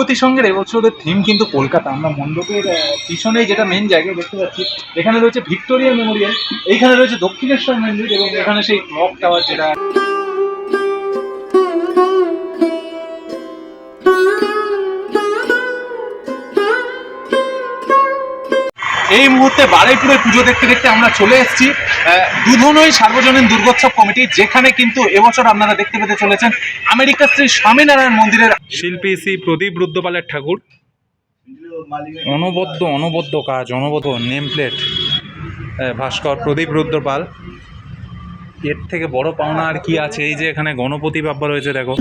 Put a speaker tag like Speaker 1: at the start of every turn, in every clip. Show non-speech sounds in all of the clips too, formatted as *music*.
Speaker 1: প্রগতি সঙ্গের এবছরের থিম কিন্তু কলকাতা। আমরা মণ্ডপের পিছনে যেটা মেন জায়গা দেখতে পাচ্ছি, এখানে রয়েছে ভিক্টোরিয়া মেমোরিয়াল, এইখানে রয়েছে দক্ষিণেশ্বর মন্দির এবং এখানে সেই ক্লক টাওয়ার যেটা এই মুহূর্তে বারুইপুরে পুজো দেখতে দেখতে আমরা চলে এসেছি। দুধনই সার্বজনীন দুর্গোৎসব কমিটি, যেখানে কিন্তু এবছর আপনারা দেখতে পেতে চলেছেন আমেরিকা শ্রী স্বামীনারায়ণ মন্দিরের শিল্পী শ্রী প্রদীপ রুদ্রপালের ঠাকুর। অনবদ্য অনবদ্য কাজ, অনবদ্য নেম প্লেট ভাস্কর প্রদীপ রুদ্রপাল। এর থেকে বড় পাওনা আর কি আছে? এই যে এখানে গণপতি বাব্বা রয়েছে, দেখো।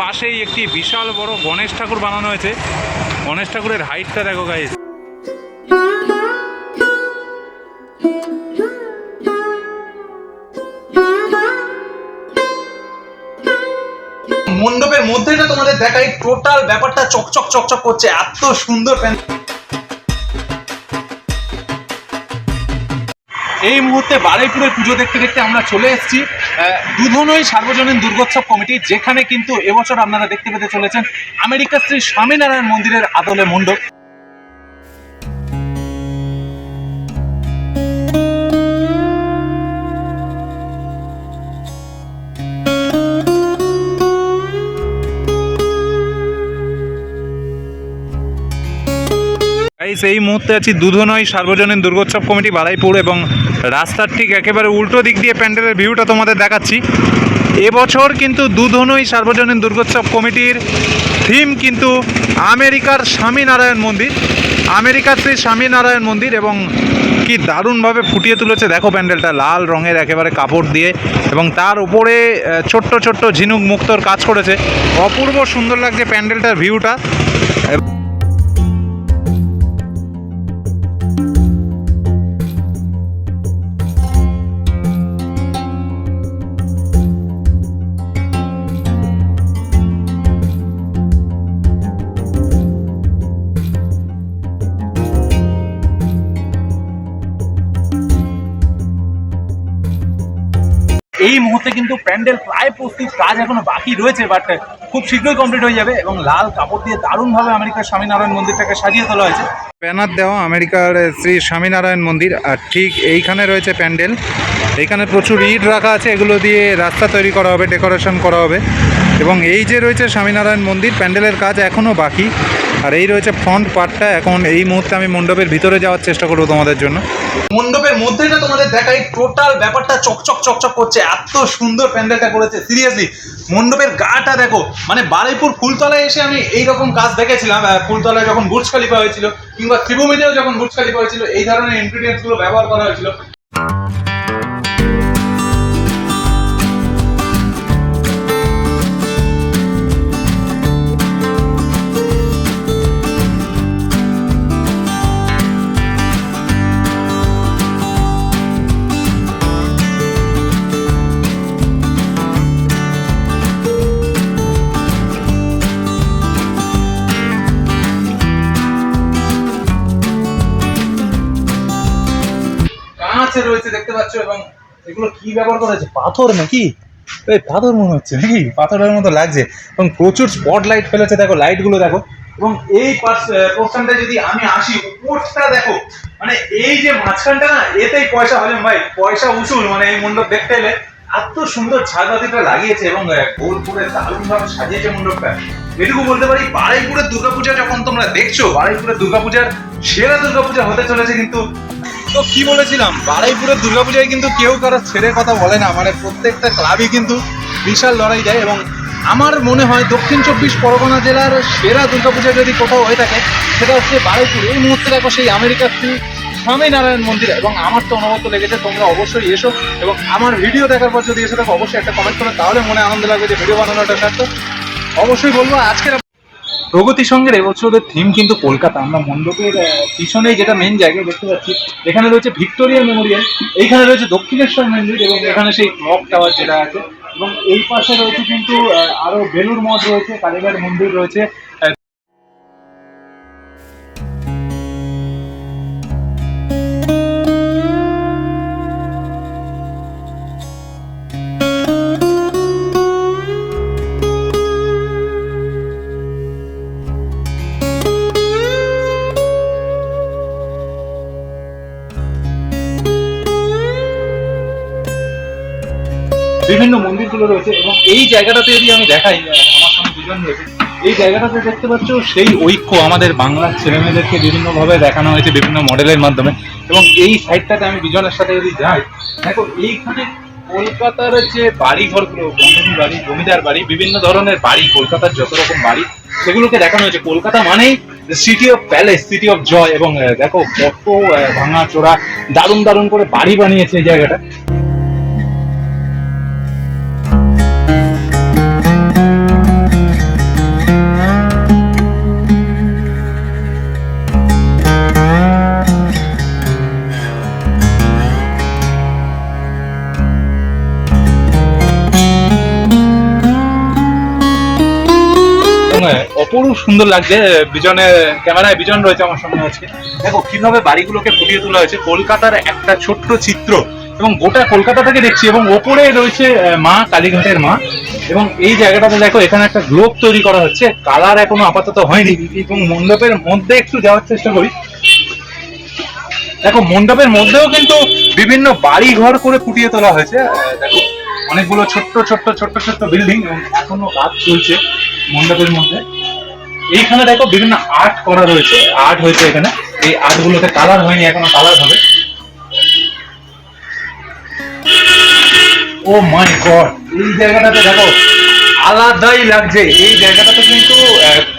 Speaker 1: পাশেই একটি বিশাল বড় গণেশ ঠাকুর বানানো হয়েছে। গণেশ ঠাকুরের হাইটটা দেখো গাইজ মণ্ডপের মধ্যেটা তোমাদের দেখাই টোটাল ব্যাপারটা চকচক চকচক করছে। এত সুন্দর প্যান এই মুহূর্তে বারুইপুরের পুজো দেখতে দেখতে আমরা চলে এসেছি। দুধনই সার্বজনীন দুর্গোৎসব কমিটি, যেখানে কিন্তু এবছর আপনারা দেখতে পেতে চলেছেন আমেরিকা শ্রী স্বামীনারায়ণ মন্দিরের আদলে মণ্ডপ। এই মুহূর্তে আছি দুধনই সার্বজনীন দুর্গোৎসব কমিটি, বারাইপুর এবং রাস্তার ঠিক একেবারে উল্টো দিক দিয়ে প্যান্ডেলের ভিউটা তোমাদের দেখাচ্ছি। এবছর কিন্তু দুধনই সার্বজনীন দুর্গোৎসব কমিটির থিম কিন্তু আমেরিকার স্বামীনারায়ণ মন্দির। আমেরিকার শ্রী স্বামীনারায়ণ মন্দির এবং কি দারুণভাবে ফুটিয়ে তুলেছে, দেখো প্যান্ডেলটা, লাল রঙের একেবারে কাপড় দিয়ে এবং তার উপরে ছোট্ট ছোট্ট ঝিনুক মুক্তর কাজ করেছে। অপূর্ব সুন্দর লাগছে প্যান্ডেলটার ভিউটা। এই মুহূর্তে কিন্তু প্যান্ডেল প্রায় প্রস্তুত কাজ এখনও বাকি রয়েছে বাট খুব শীঘ্রই কমপ্লিট হয়ে যাবে এবং লাল কাপড় দিয়ে দারুণভাবে আমেরিকার স্বামীনারায়ণ মন্দিরটাকে সাজিয়ে তোলা হয়েছে। ব্যানার দেওয়া আমেরিকার শ্রী স্বামীনারায়ণ মন্দির আর ঠিক এইখানে রয়েছে প্যান্ডেল। এখানে প্রচুর ইট রাখা আছে এগুলো দিয়ে রাস্তা তৈরি করা হবে ডেকোরেশন করা হবে। এবং এই যে রয়েছে স্বামীনারায়ণ মন্দির প্যান্ডেলের কাজ এখনও বাকি। আর এই রয়েছে ফ্রন্ট পার্টটা এখন এই মুহূর্তে আমি মণ্ডপের ভিতরে যাওয়ার চেষ্টা করব তোমাদের জন্য। মণ্ডপের মধ্যেটা তোমাদের দেখাই টোটাল ব্যাপারটা চকচক চকচক করছে। এত সুন্দর প্যান্ডেলটা করেছে সিরিয়াসলি মণ্ডপের গাটা দেখো মানে বারুইপুর ফুলতলায় এসে আমি এইরকম কাজ দেখেছিলাম ফুলতলায় যখন বুর্জ খালিফা হয়েছিল, কিংবা ত্রিভূমিতেও যখন বুর্জ খালিফা হয়েছিল, এই ধরনের ইনগ্রিডিয়েন্টসগুলো ব্যবহার করা হয়েছিল। এবং এগুলো কি ব্যবহার করা হয়েছে? পাথর নাকি? এই পাথর মনে হচ্ছে নাকি? পাথরের মতো লাগছে। এবং প্রচুর স্পট লাইট ফেলেছে দেখো লাইটগুলো দেখো। এবং এই পোর্শনটা যদি আমি আসি উপরটা দেখো মানে এই যে মাঝখানটা না এতেই পয়সা হলেন ভাই পয়সা উসুল মানে এই মণ্ডপ দেখতে এলে এত সুন্দর ঝাড়বাতিটা লাগিয়েছে এবং আহ, গোল করে দারুণ ভাবে সাজিয়েছে মণ্ডপটা। এটুকু বলতে পারি বারুইপুরের দুর্গাপূজা যখন তোমরা দেখছ বারুইপুরের দুর্গাপূজার সেরা দুর্গাপূজা হতে চলেছে কিন্তু তো কি বলেছিলাম? বারুইপুরের দুর্গাপূজায় কিন্তু কেউ কারও ছেড়ে কথা বলে না। মানে প্রত্যেকটা ক্লাবই কিন্তু বিশাল লড়াই দেয় এবং আমার মনে হয় দক্ষিণ চব্বিশ পরগনা জেলার সেরা দুর্গাপূজা যদি কোথাও হয়ে থাকে, সেটা হচ্ছে বারুইপুর। এই মুহূর্তে দেখো সেই আমেরিকার শ্রী স্বামীনারায়ণ মন্দির। এবং আমার তো অনবদ্য লেগেছে, তোমরা অবশ্যই এসো এবং আমার ভিডিও দেখার পর যদি এসে থাকো, অবশ্যই একটা কমেন্ট করো, তাহলে মনে আনন্দ লাগবে যে ভিডিও বানানোটা সার্থক। অবশ্যই বলব, আজকের প্রগতি সঙ্গের এবছরের থিম কিন্তু কলকাতা। আমরা মণ্ডপের পিছনেই যেটা মেন জায়গায় দেখতে পাচ্ছি, এখানে রয়েছে ভিক্টোরিয়া মেমোরিয়াল, এইখানে রয়েছে দক্ষিণেশ্বর মন্দির এবং এখানে সেই ক্লক টাওয়ার যেটা আছে এবং এই পাশে রয়েছে কিন্তু আরও বেলুর মঠ রয়েছে, কালীঘাট মন্দির রয়েছে। মন্দিরগুলো রয়েছে এবং এই জায়গাটাতে যদি আমি দেখাই আমার সঙ্গে দুজন রয়েছে, এই জায়গাটাতে দেখতে পাচ্ছ সেই ঐক্য আমাদের বাংলার ছেলেমেয়েদেরকে বিভিন্নভাবে দেখানো হয়েছে বিভিন্ন মডেলের মাধ্যমে। এবং এই সাইডটাতে আমি বিজনের সাথে যদি যাই, দেখো এইখানে কলকাতার যে বাড়ি ঘরগুলো বন্ধনী বাড়ি, জমিদার বাড়ি, বিভিন্ন ধরনের বাড়ি, কলকাতার যত রকম বাড়ি, সেগুলোকে দেখানো হয়েছে। কলকাতা মানেই city of palace city of joy এবং দেখো কত ভাঙা চোরা দারুণ দারুণ করে বাড়ি বানিয়েছে এই জায়গাটা। অপরূপ সুন্দর লাগছে, বিজনে, ক্যামেরায় বিজন রয়েছে আমার সামনে আজকে। দেখো, কীভাবে বাড়িগুলোকে ফুটিয়ে তোলা হয়েছে, কলকাতার একটা ছোট্ট চিত্র এবং গোটা কলকাতা থেকে দেখছি এবং ওপরে রয়েছে মা, কালীঘাটের মা এবং এই জায়গাটাতে দেখো, এখানে একটা গ্লোব তৈরি করা হচ্ছে, কালার এখনও আপাতত হয়নি এবং মণ্ডপের মধ্যে একটু যাওয়ার চেষ্টা করি। দেখো, মণ্ডপের মধ্যেও কিন্তু বিভিন্ন বাড়ি ঘর করে ফুটিয়ে তোলা হয়েছে দেখো, অনেকগুলো ছোট্ট ছোট্ট ছোট্ট ছোট্ট বিল্ডিং এবং এখনও কাজ চলছে মণ্ডপের মধ্যে। এইখানে দেখো বিভিন্ন আর্ট করা রয়েছে। আর্ট হয়েছে এখানে। এই আর্ট গুলোতে কালার হয়নি, এখনও কালার হবে। ও মাই গড এই জায়গাটাতে দেখো, আলাদাই লাগছে। এই জায়গাটাতে কিন্তু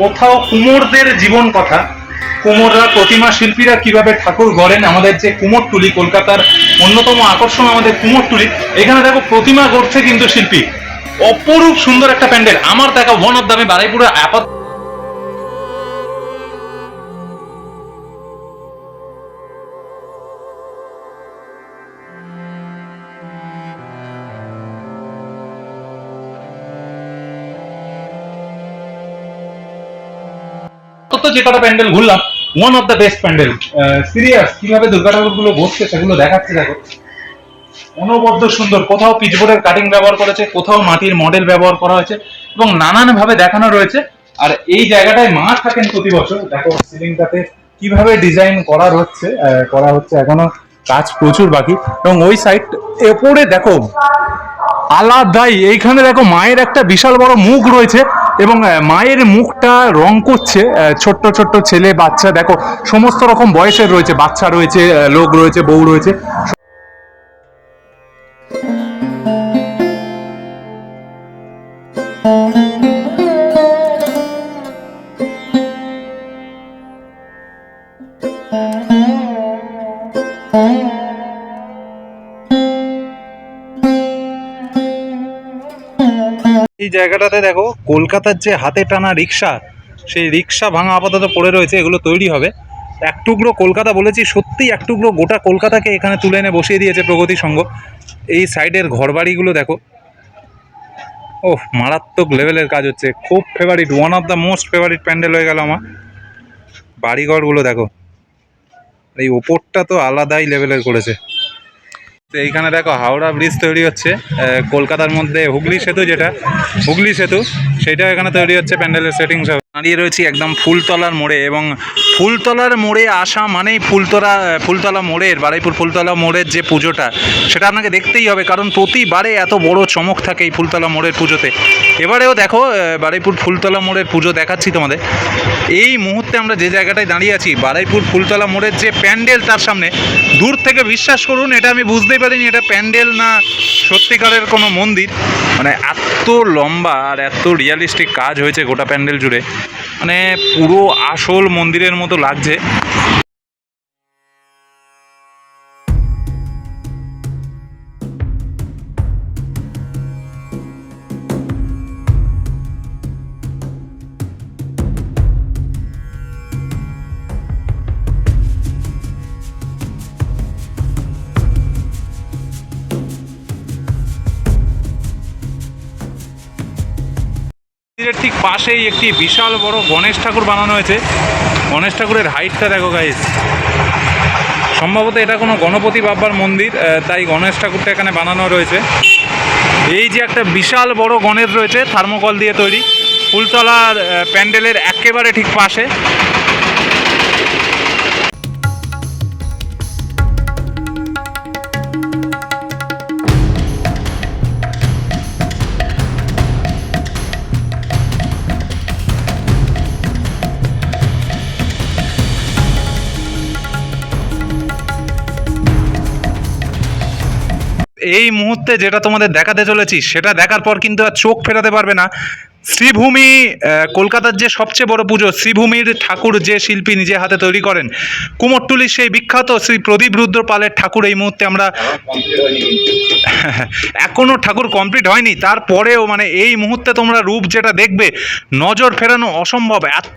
Speaker 1: কোথাও কুমোরদের জীবন কথা। কুমোররা, প্রতিমা শিল্পীরা কীভাবে ঠাকুর গড়েন, আমাদের যে কুমোরটুলি, কলকাতার অন্যতম আকর্ষণ আমাদের কুমোরটুলি। এখানে দেখো, প্রতিমা গড়ছে কিন্তু শিল্পী। অপরূপ সুন্দর একটা প্যান্ডেল। আমার দেখা ওয়ান অফ দামে বারাইপুরে আপাত তো যে কটা প্যান্ডেল ঘুরলাম one of the best pandal. Serious কীভাবে দুর্গা ঠাকুরগুলো বসছে সেগুলো দেখাচ্ছে দেখো। অনবদ্য সুন্দর, কোথাও পিচবোর্ডের কাটিং ব্যবহার করেছে, কোথাও মাটির মডেল ব্যবহার করা হয়েছে, এবং নানান ভাবে দেখানো রয়েছে। আর এই জায়গাটায় মা থাকেন প্রতি বছর। দেখো সিলিংটাতে কীভাবে ডিজাইন করা হচ্ছে করা হচ্ছে, এখনও কাজ প্রচুর বাকি। এবং ওই সাইড এপরে দেখো, আলাদাই, এইখানে দেখো মায়ের একটা বিশাল বড় মুখ রয়েছে। এবং মায়ের মুখটা রং করছে ছোট্ট ছোট্ট ছেলে, বাচ্চা, দেখো, সমস্ত রকম বয়সের রয়েছে, বাচ্চা রয়েছে লোক রয়েছে, বউ রয়েছে। এই জায়গাটাতে দেখো, কলকাতার যে হাতে টানা রিক্সা, সেই রিক্সা ভাঙা আপাতত পড়ে রয়েছে, এগুলো তৈরি হবে। এক টুকরো কলকাতা বলেছি সত্যি এক টুকরো গোটা কলকাতাকে এখানে তুলে এনে বসিয়ে দিয়েছে প্রগতি সংঘ। এই সাইডের ঘরবাড়িগুলো দেখো, ওহ, মারাত্মক লেভেলের কাজ হচ্ছে। খুব favourite one of the most favourite pandal হয়ে গেল আমার। বাড়িঘরগুলো দেখো, এই ওপরটা তো আলাদাই লেভেলের করেছে। তো এইখানে দেখো হাওড়া ব্রিজ তৈরি হচ্ছে কলকাতার মধ্যে হুগলি সেতু যেটা, হুগলি সেতু সেটা এখানে তৈরি হচ্ছে প্যান্ডেলের সেটিংস দাঁড়িয়ে রয়েছি একদম ফুলতলার মোড়ে এবং ফুলতলার মোড়ে আসা মানেই ফুলতলা ফুলতলা মোড়ের, বারাইপুর ফুলতলা মোড়ের যে পুজোটা, সেটা আপনাকে দেখতেই হবে, কারণ প্রতিবারে এত বড় চমক থাকে এই ফুলতলা মোড়ের পুজোতে। এবারেও দেখো বারাইপুর ফুলতলা মোড়ের পুজো দেখাচ্ছি তোমাদের। এই মুহূর্তে আমরা যে জায়গাটায় দাঁড়িয়ে আছি, বারাইপুর ফুলতলা মোড়ের যে প্যান্ডেল তার সামনে, দূর থেকে বিশ্বাস করুন, এটা আমি বুঝতেই পারিনি, এটা প্যান্ডেল না সত্যিকারের কোনো মন্দির। মানে এত লম্বা আর এত রিয়ালিস্টিক কাজ হয়েছে গোটা প্যান্ডেল জুড়ে। মানে পুরো আসল মন্দিরের মতো লাগছে। মন্দিরের ঠিক পাশেই একটি বিশাল বড় গণেশ ঠাকুর বানানো হয়েছে। গণেশ ঠাকুরের হাইটটা দেখো গাইজ সম্ভবত এটা কোনো গণপতি বাবার মন্দির তাই গণেশ ঠাকুরটা এখানে বানানো রয়েছে। এই যে একটা বিশাল বড় গণেশ রয়েছে, থার্মোকল দিয়ে তৈরি। ফুলতলার প্যান্ডেলের একেবারে ঠিক পাশে। এই মুহূর্তে যেটা তোমাদের দেখাতে চলেছি, সেটা দেখার পর কিন্তু আর চোখ ফেরাতে পারবে না। শ্রীভূমি কলকাতার যে সবচেয়ে বড় পুজো, শ্রীভূমির ঠাকুর যে শিল্পী নিজে হাতে তৈরি করেন, কুমোরটুলির সেই বিখ্যাত শ্রী প্রদীপ রুদ্র পালের ঠাকুর এই মুহূর্তে আমরা *laughs* এখনও ঠাকুর কমপ্লিট হয়নি। তারপরেও মানে এই মুহূর্তে তোমরা রূপ যেটা দেখবে, নজর ফেরানো অসম্ভব। এত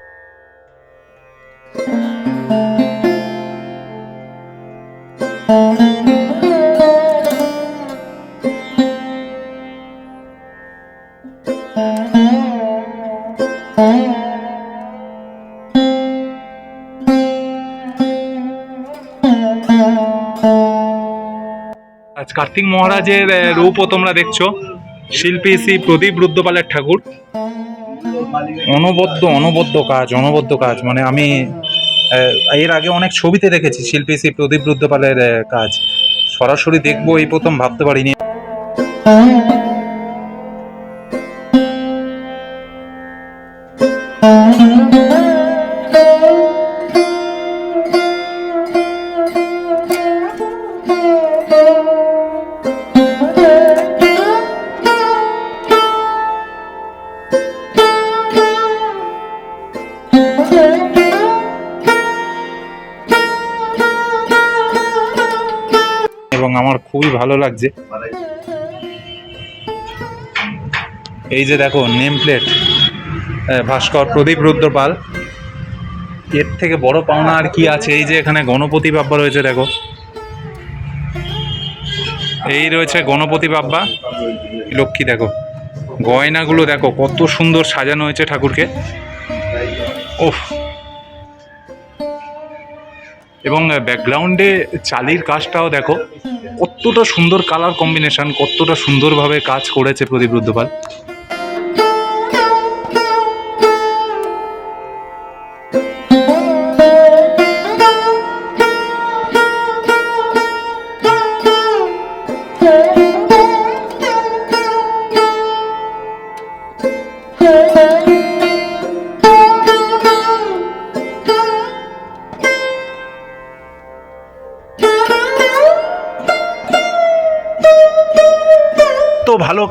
Speaker 1: আজ কার্তিক মহারাজের রূপও তোমরা দেখছ। শিল্পী শ্রী প্রদীপ রুদ্রপালের ঠাকুর। অনবদ্য অনবদ্য কাজ অনবদ্য কাজ। মানে আমি এর আগে অনেক ছবিতে দেখেছি শিল্পী শ্রী প্রদীপ রুদ্রপালের কাজ। সরাসরি দেখব এই প্রথম, ভাবতে পারিনি। খুবই ভালো লাগছে। এই যে দেখো নেম প্লেট ভাস্কর, প্রদীপ রুদ্রপাল। এর থেকে বড় পাওনা আর কি আছে? এই যে এখানে গণপতি বাব্বা রয়েছে, দেখো। এই রয়েছে গণপতি বাব্বা। লক্ষ্মী, দেখো। গয়নাগুলো, দেখো, কত সুন্দর সাজানো হয়েছে ঠাকুরকে। ওফ এবং ব্যাকগ্রাউন্ডে চালির কাজটাও দেখো, কতটা সুন্দর কালার কম্বিনেশন কতটা সুন্দরভাবে কাজ করেছে প্রদীপ রুদ্রপাল।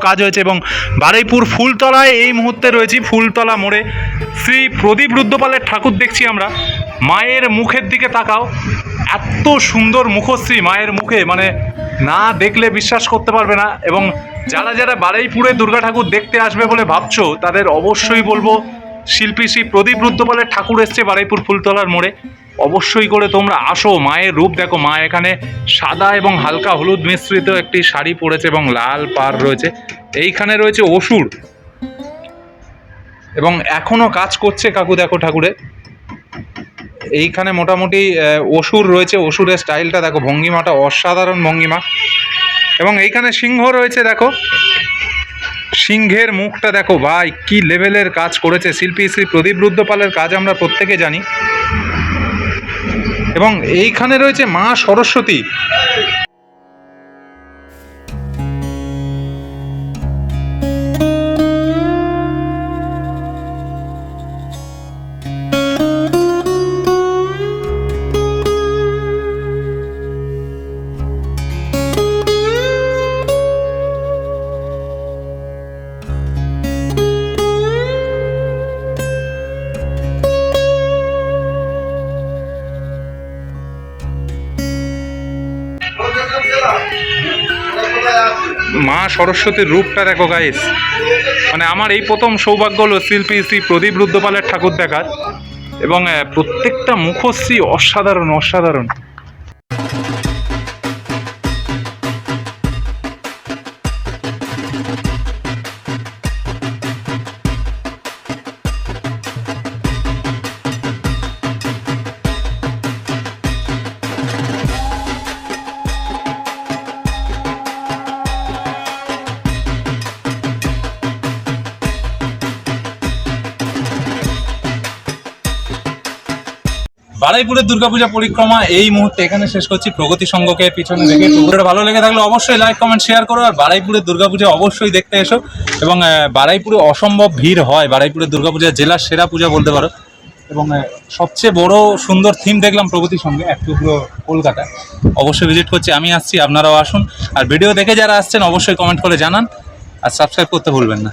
Speaker 1: কাজ হয়েছে এবং বারুইপুর ফুলতলায় এই মুহূর্তে রয়েছি, ফুলতলা মোড়ে। শ্রী প্রদীপ রুদ্রপালের ঠাকুর দেখছি আমরা। মায়ের মুখের দিকে তাকাও। এত সুন্দর মুখশ্রী মায়ের মুখে মানে না দেখলে বিশ্বাস করতে পারবে না এবং যারা যারা বারুইপুরে দুর্গা ঠাকুর দেখতে আসবে বলে ভাবছ, তাদের অবশ্যই বলব, শিল্পী শ্রী প্রদীপ রুদ্রপালের ঠাকুর এসছে বারুইপুর ফুলতলার মোড়ে। অবশ্যই করে তোমরা আসো। মায়ের রূপ দেখো। মা এখানে সাদা এবং হালকা হলুদ মিশ্রিত একটি শাড়ি পরেছে এবং লাল পার রয়েছে। এইখানে রয়েছে অসুর। এবং এখনও কাজ করছে কাকু, দেখো ঠাকুরে। এইখানে মোটামুটি অসুর রয়েছে। অসুরের স্টাইলটা দেখো, ভঙ্গিমাটা অসাধারণ ভঙ্গিমা। এবং এইখানে সিংহ রয়েছে, দেখো। সিংহের মুখটা দেখো, ভাই, কি লেভেলের কাজ করেছে। শিল্পী শ্রী প্রদীপ রুদ্রপালের কাজ আমরা প্রত্যেকে জানি। এবং এইখানে রয়েছে মা সরস্বতী। মা সরস্বতীর রূপটা দেখো গাইস মানে আমার এই প্রথম সৌভাগ্য হলো শিল্পী শ্রী প্রদীপ রুদ্রপালের ঠাকুর দেখার এবং প্রত্যেকটা মুখশ্রী অসাধারণ অসাধারণ। বারাইপুরের দুর্গাপূজা পরিক্রমা এই মুহূর্তে এখানে শেষ করছি। প্রগতি সংঘকে পিছনে রেখে টুকরোটা ভালো লেগে থাকলে অবশ্যই লাইক কমেন্ট শেয়ার করো আর বারাইপুরের দুর্গাপূজা অবশ্যই দেখতে এসো। এবং বারাইপুরে অসম্ভব ভিড় হয় বারাইপুরের দুর্গাপূজা জেলার সেরা পূজা বলতে পারো। এবং সবচেয়ে বড় সুন্দর থিম দেখলাম প্রগতির সঙ্গে এক টুকরো কলকাতা। অবশ্যই ভিজিট করছি আমি আসছি আপনারাও আসুন। আর ভিডিও দেখে যারা আসছেন অবশ্যই কমেন্ট করে জানান। আর সাবস্ক্রাইব করতে ভুলবেন না।